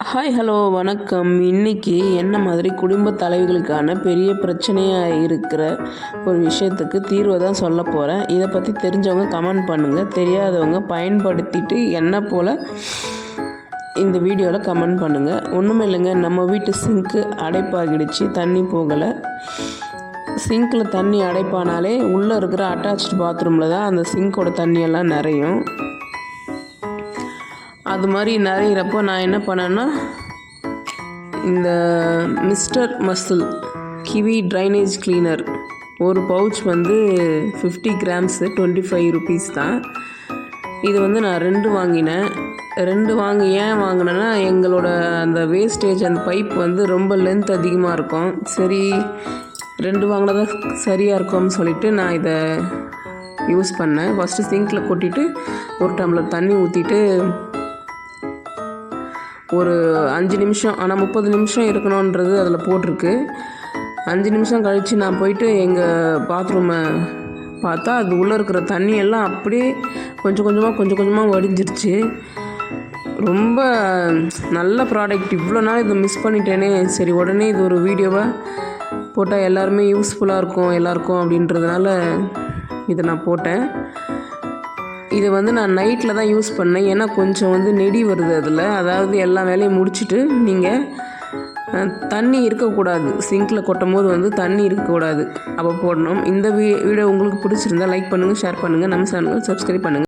Hi hello வணக்கம். இன்னைக்கு என்ன மாதிரி குடும்ப தலைவிகளுக்கான பெரிய பிரச்சனையாக இருக்கிற ஒரு விஷயத்துக்கு தீர்வை தான் சொல்ல போகிறேன் இதை பற்றி தெரிஞ்சவங்க கமெண்ட் பண்ணுங்கள் தெரியாதவங்க பயன்படுத்திட்டு என்ன போல் இந்த வீடியோவில் கமெண்ட் பண்ணுங்கள் ஒன்றும் இல்லைங்க நம்ம வீட்டு சிங்க்கு அடைப்பாகிடுச்சு தண்ணி போகலை. சிங்கில் தண்ணி அடைப்பானாலே உள்ளே இருக்கிற அட்டாச்டு பாத்ரூமில் தான் அந்த சிங்கோட தண்ணியெல்லாம் நிறையும். அது மாதிரி நிறையிறப்போ நான் என்ன பண்ணேன்னா இந்த mister muscle kiwi drainage cleaner ஒரு பவுச் வந்து fifty grams twenty five rupees தான். இது வந்து நான் ரெண்டு வாங்கினேன். ரெண்டு வாங்கி ஏன் வாங்கினேன்னா எங்களோட அந்த வேஸ்டேஜ் அந்த பைப் வந்து ரொம்ப லென்த் அதிகமாக இருக்கும். சரி ரெண்டு வாங்கினதா சரியாக இருக்கும்னு சொல்லிட்டு நான் இதை யூஸ் பண்ணேன். ஃபஸ்ட்டு சிங்கில் கொட்டிட்டு ஒரு டம்ளர் தண்ணி ஊற்றிட்டு ஒரு அஞ்சு நிமிஷம் ஆனால் முப்பது நிமிஷம் இருக்கணுன்றது அதில் போட்டிருக்கு. அஞ்சு நிமிஷம் கழித்து நான் போயிட்டு எங்கள் பாத்ரூமை பார்த்தா அது உள்ளே இருக்கிற தண்ணி எல்லாம் அப்படியே கொஞ்சம் கொஞ்சமாக கொஞ்சம் கொஞ்சமாக வடிஞ்சிருச்சு. ரொம்ப நல்ல ப்ராடக்ட் இவ்வளோ நாள் இதை மிஸ் பண்ணிட்டேனே. சரி உடனே இது ஒரு வீடியோவாக போட்டால் எல்லாருமே யூஸ்ஃபுல்லாக இருக்கும் எல்லாருக்கும் அப்படின்றதுனால இதை நான் போட்டேன். இதை வந்து நான் நைட்டில் தான் யூஸ் பண்ணேன். ஏன்னா கொஞ்சம் வந்து நெடி வருது அதில். அதாவது எல்லா வேலையும் முடிச்சுட்டு நீங்கள் தண்ணி இருக்கக்கூடாது. சிங்கில் கொட்டும் போது வந்து தண்ணி இருக்கக்கூடாது. அப்போ போடணும். இந்த வீ வீடியோ உங்களுக்கு பிடிச்சிருந்தா லைக் பண்ணுங்கள் ஷேர் பண்ணுங்கள் நம்ம சேனலுக்கு சப்ஸ்கிரைப் பண்ணுங்கள்